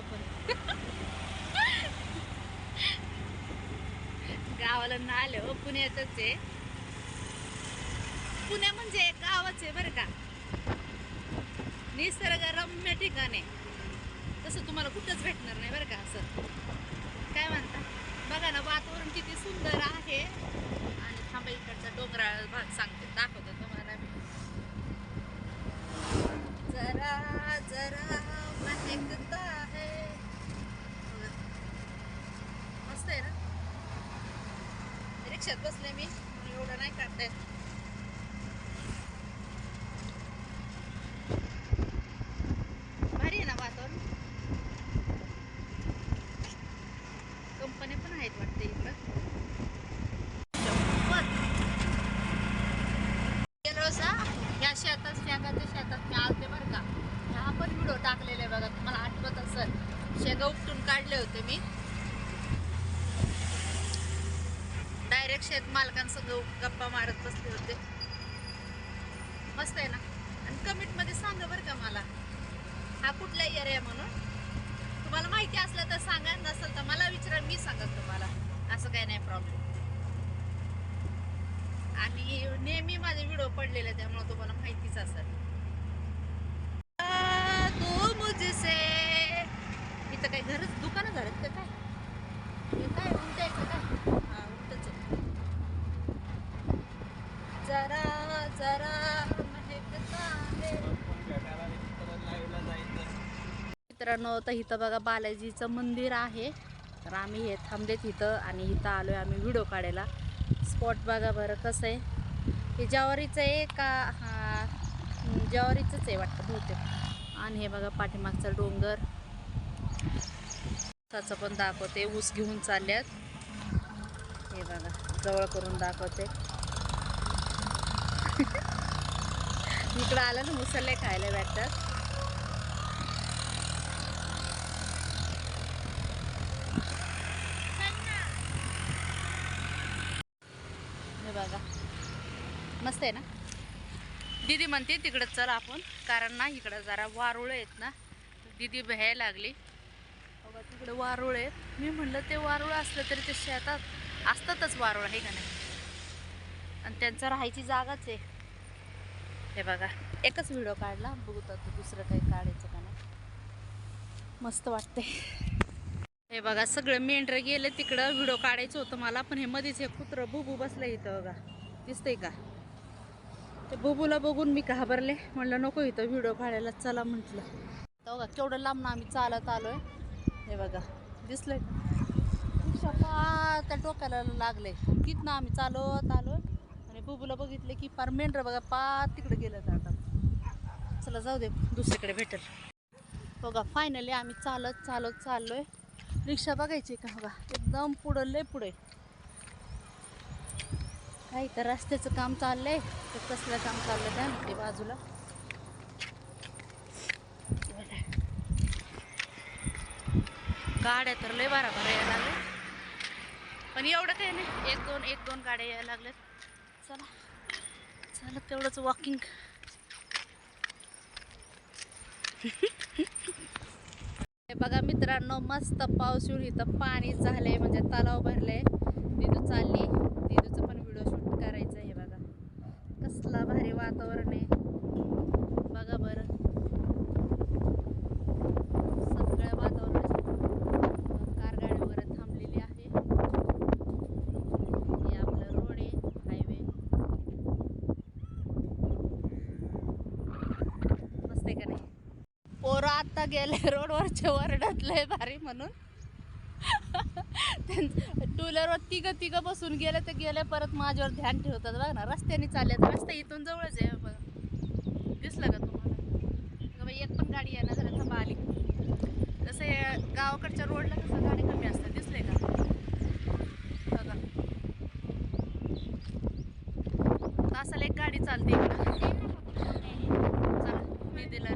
आपण. गावाला ना आलं हो, पुण्यातच आहे. पुणे म्हणजे गावच आहे बरं का. निसर्गरम्य ठिकाण आहे. तसं तुम्हाला कुठंच भेटणार नाही बरं का असं. काय म्हणता? बघा ना वातावरण किती सुंदर आहे. आणि थांबा इकडचा डोंगराळ भाग सांगते दाखवतात रिक्षात बसले मी. एवढं नाही काढता येत. भारी आहे ना वातावरण? कंपन्या पण आहेत वाटते इकडं. शंभर. गेलो सा या शेतात शेंगाच्या शेतात मी आलते बरं का. ह्या पण व्हिडिओ टाकलेले बघा तुम्हाला आठवत असेल. शेंगा उपटून काढले होते मी. डायरेक्ट शेत गप्पा मारत बसले होते. मस्त आहे ना? आणि कमेंटमध्ये सांगा बरं का मला. हा कुठला एरिया म्हणून? तुम्हाला माहिती असलं तर सांगा नसेल तर मला विचारा मी सांगत तुम्हाला. असं काही नाही प्रॉब्लेम आणि नेहमी माझे व्हिडिओ पडलेले त्यामुळे तुम्हाला माहितीच असेल आ, तू मुझसे इथं काय घरच दुकानं झालं का काय हे काय उलट आहे का काय हा उलटच आहे जरा जरा महकता है मित्रांनो तर इथं बघा बालाजीचं मंदिर आहे. तर आम्ही हे थांबलेत इथं आणि इथं आलो आहे आम्ही व्हिडिओ काढायला. स्पॉट बघा बरं कसं आहे. हे जवारीचं आहे का? हा ज्वारीचंच आहे वाटतं बहुतेक. आणि हे बघा पाठीमागचा डोंगर. त्याचं पण दाखवते. ऊस घेऊन चालल्यात. हे बघा जवळ करून दाखवते. इकडं आलं ना मुसल्ले खायला भेटतात हे बघा मस्त आहे ना? दीदी म्हणते तिकडं चल आपण. कारण ना इकडं जरा वारुळ आहेत ना. दीदी भ्यायला लागली. बघा तिकडं वारुळ आहेत. मी म्हणलं ते वारुळ असलं तरी ते शेतात असतातच वारुळ आहे का नाही? आणि त्यांचं राहायची जागाच आहे. हे बघा एकच व्हिडिओ काढला. बघू तर दुसरं काही काढायचं का नाही. मस्त वाटते हे बघा सगळं मेंढरं गेले तिकडं. व्हिडिओ काढायचं होतं मला पण हे मध्येच हे कुत्रं बुबू बसलं इथं बघा. दिसतंय का? ते बुबूला बघून मी घाबरले म्हणलं नको इथं व्हिडिओ काढायला चला म्हटलं. तर बघा केवढं लांब ना आम्ही चालत आलोय. हे बघा दिसलंय. शपा त्या डोक्याला लागलंय. तिथनं आम्ही चालत आलो आणि बुबूला बघितले की पार मेंढरं बघा पार तिकडे गेलं आता. चला जाऊ दे दुसरीकडे भेटेल. बघा फायनली आम्ही चालत चालत चाललोय. रिक्षा बघायची का? बघा एकदम पुढं लय पुढे काही तर रस्त्याचं काम चाललंय. तर कसलं काम चाललं काय म्हणते बाजूला. गाड्या तर लय बारा बारा यायला लागले पण एवढं काही नाही. एक दोन एक दोन गाड्या यायला लागल्यात. चला. चला तेवढंच वॉकिंग हे बघा मित्रांनो मस्त पाऊस येऊन इथं पाणी झालंय म्हणजे तलाव भरले तिथं चालली तिथूचं पण व्हिडिओ शूट करायचं आहे बघा कसला भारी वातावरण आहे. बघा बरं. सगळ्या वातावरणाची कार गाडी वगैरे थांबलेली आहे. हे आपलं रोड आहे हायवे मस्त आहे का नाही? पोरं आत्ता गेले रोडवरच्या वरडत लय भारी म्हणून. टू व्हीलरवर तिघं तिघं बसून गेले तर गेले परत माझ्यावर ध्यान ठेवतात. बघ ना रस्त्याने चालले रस्ता इथून जवळच आहे बघा. दिसलं का तुम्हाला? का एक पण गाडी येणार जरा थांबा आली. तसं गावाकडच्या रोडला कसं गाडी कमी असतात दिसले का? बघा. तासाला एक गाडी चालते इकडं. चला मी दिला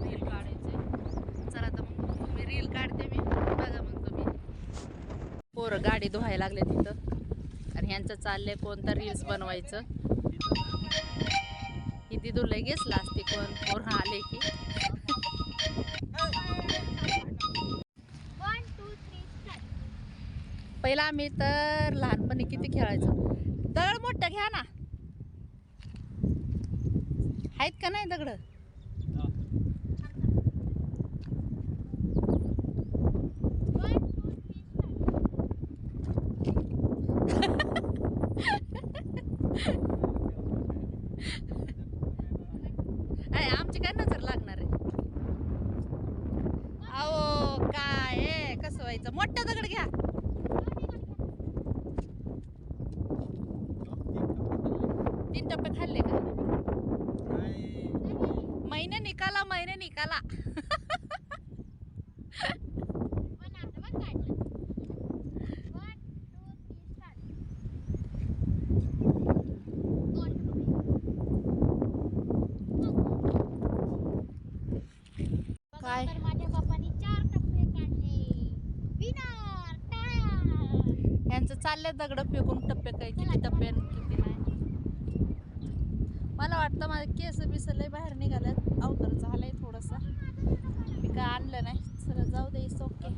पोरं गाडी धुवायला लागले तिथं. आणि ह्यांचं चाललंय कोणतं रील्स बनवायचं. किती दूर लगेच लागते कोण? पोरं आले की. पहिला आम्ही तर लहानपणी किती खेळायचो? दगड मोठं घ्या ना. आहेत का नाही दगड? दगड फेकून टप्पे काही किती टप्पे किती नाही. मला वाटतं माझे केस बिस लय बाहेर निघाल्यात. अवतर झालंय थोडंसं. मी काय आणलं नाही. सर जाऊ दे ओके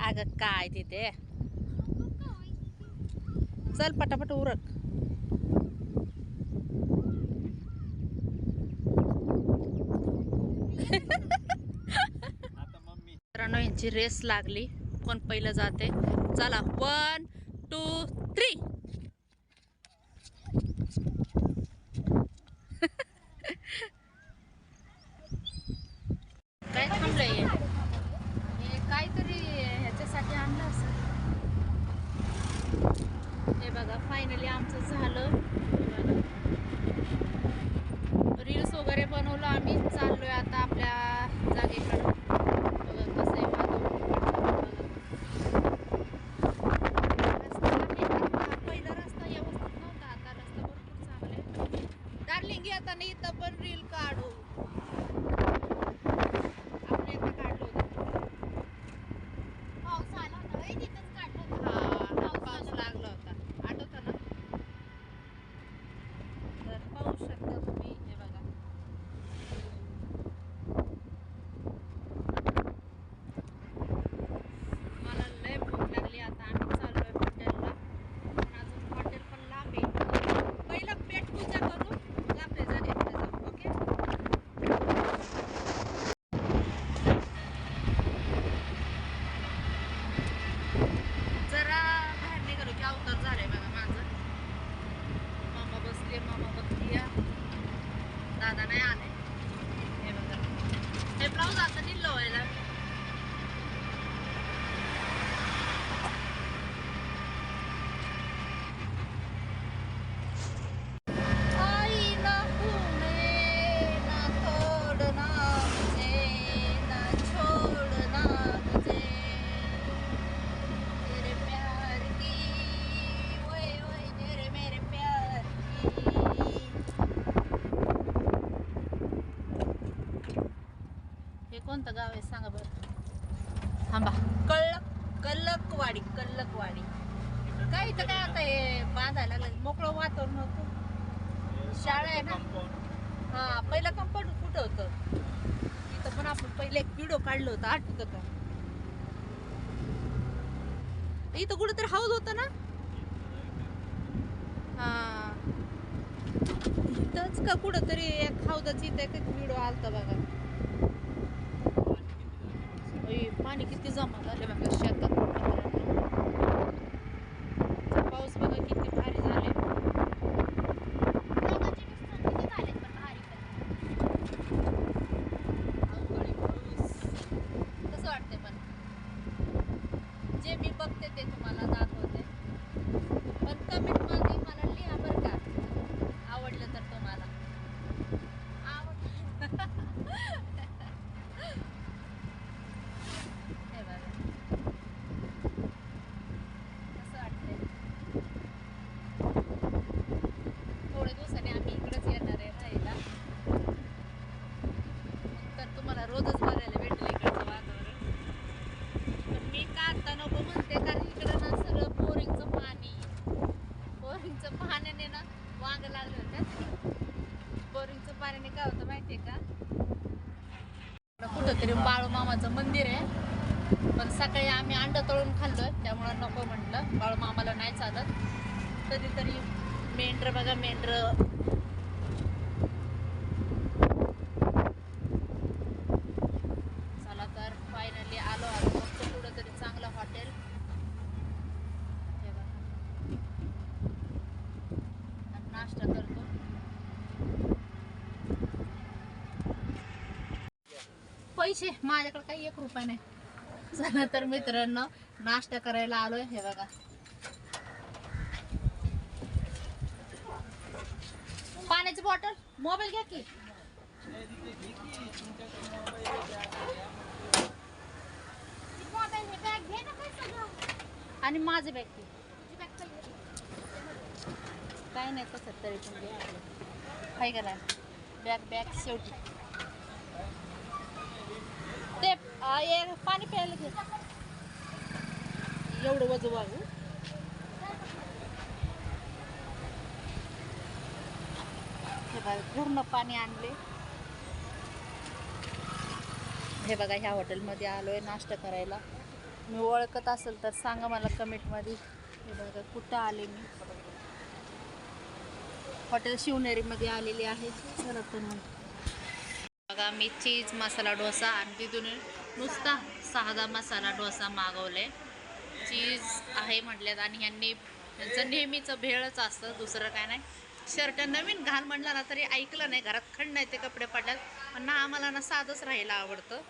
अगं काय तिथे? चल पटापट उरक. यांची रेस लागली कोण पहिलं जाते. चला वन टू थ्री काय थांबलंय? हे काहीतरी ह्याच्यासाठी आणलं असं हे बघा फायनली आमचं झालं. रील्स वगैरे बनवलं आम्ही चाललोय आता आपल्या जागेकडं. शाळा आहे ना. हा पहिलं कंपाऊंड कुठं होत? तिथं पण आपण पहिले एक व्हिडिओ काढलो होता आठवत का? इथं कुठं तर हौद होत ना? हा. इथंच का कुठं तरी एक हौदाच इथं एक व्हिडिओ आलता बघा. पाणी किती जमा झालं बघा शेत रोजच बघायला भेटलं इकडचं वातावरण. पण मी का नको म्हणते कारण इकडं ना सगळं बोरिंगचं पाणी बोरिंगचं पाण्याने ना वांग लागलं होतं. बोरिंगचं पाण्याने काय होतं माहितीये का? कुठंतरी बाळू मामाचं मंदिर आहे. पण सकाळी आम्ही अंड तळून खाल्लोय त्यामुळं नको म्हटलं. बाळू मामाला नाही चालत. कधीतरी मेंढर बघा मेंढर. पैसे माझ्याकडे काही एक रुपया नाही. चला तर मित्रांनो नाश्ता करायला आलोय. हे बघा. पाण्याची बॉटल मोबाईल घ्या की. बॅग घे ना आणि माझं बॅग की काय काही नाही कसं तरी पण घे. काय बॅग बॅग शेवटी. ते पाणी प्यायला घे. एवढं वजू वागू हे बघा पूर्ण पाणी आणले हे बघा ह्या हॉटेलमध्ये आलोय नाश्ता करायला. मी ओळखत असेल तर सांगा मला कमेंटमध्ये. हे बघा कुठं आले मी? हॉटेल शिवनेरीमध्ये आलेली आहे. तर बघा मी चीज मसाला डोसा आणि तिथून नुसता साधा मसाला डोसा मागवले. चीज आहे म्हटल्यात आणि ह्यांनी त्यांचं नेहमीचं भेळच असतं दुसरं काय नाही. शर्ट नवीन घाल म्हणलं ना तरी ऐकलं नाही घरात खंड नाही ते कपडे पडल्यात. पण ना आम्हाला ना साधंच राहायला आवडतं.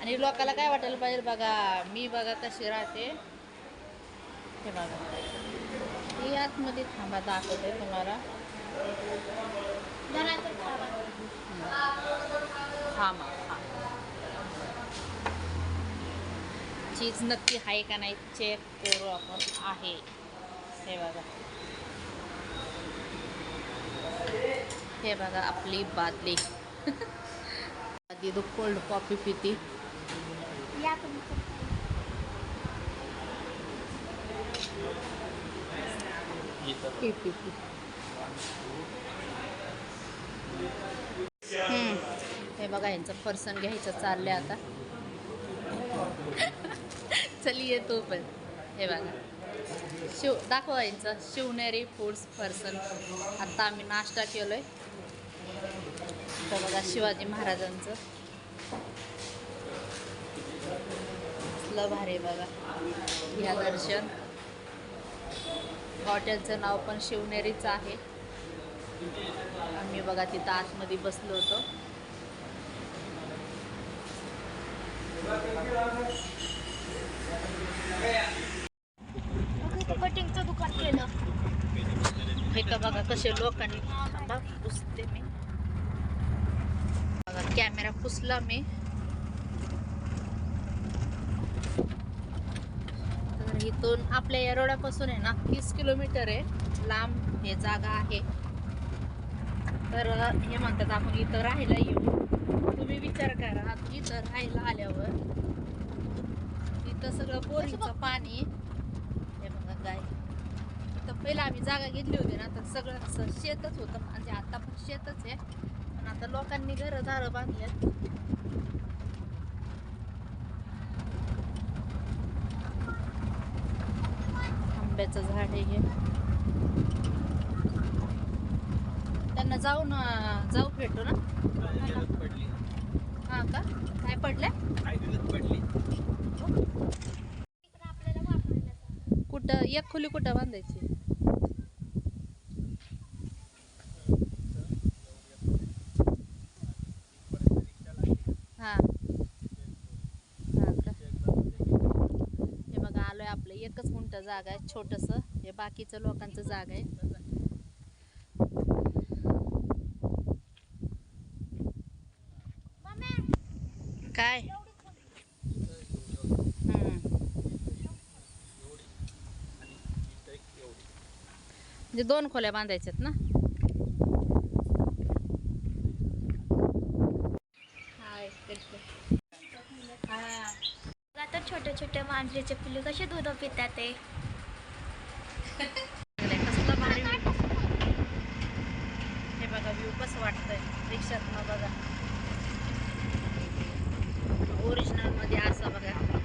आणि लोकाला काय वाटायला पाहिजे बघा मी बघा तशी राहते. हे बघा. ही आतमध्ये थांबा दाखवते तुम्हाला. थांबा. चीज नक्की आहे का नाही चेक करू आपण. आहे. हे बघा. हे बघा आपली बादली. आधी तो कोल्ड कॉफी पिती. हे बघा यांचं फरसन घ्यायचं चाललंय आता. चली येतो पण. हे बघा. शिव दाखवा शिवनेरी फूड्स पर्सन. आत्ता आम्ही नाश्ता केलो तर बघा शिवाजी महाराजांचं. कसलं भारी बघा. या दर्शन. हॉटेलचं नाव पण शिवनेरीच आहे. आम्ही बघा तिथं आतमध्ये बसलो होतो. कटिंगचं दुकान केलं. हे का बघा कसे लोकांनी थांबा पुसते मी. बघा कॅमेरा पुसला मी. तर इथून आपल्या या रोडापासून आहे ना तीस किलोमीटर आहे. लांब हे जागा आहे. तर हे म्हणतात आपण इथं राहायला येऊ. तुम्ही विचार करा इथं राहायला आल्यावर इथं सगळं बोरिंगचं पाणी हे बघा गाय इथं पहिलं आम्ही जागा घेतली होती ना तर सगळं असं शेतच होतं. म्हणजे आता पण शेतच आहे. पण आता लोकांनी घरं दारं बांधल्यात आंब्याचं झाड आहे हे. त्यांना जाऊन जाऊ भेटू ना. हा का? काय पडलंय? सांग. कुठं एक खोली कुठं बांधायची? हां. हे बघा आलोय आपलं. एकच गुंट जागा आहे छोटस. हे बाकीचं लोकांचं जागा आहे. काय एवढी खोली. हम्म. म्हणजे दोन खोल्या बांधायच्यात ना. हाय करते. हा. बघा तर छोटे छोटे मांजरीचे पिल्लू कसे दूध पितात ते? कसलं भारी. हे बघा व्ह्यू कसं वाटतंय. रिक्षात ना बघा. ओरिजिनलमध्ये असं बघा.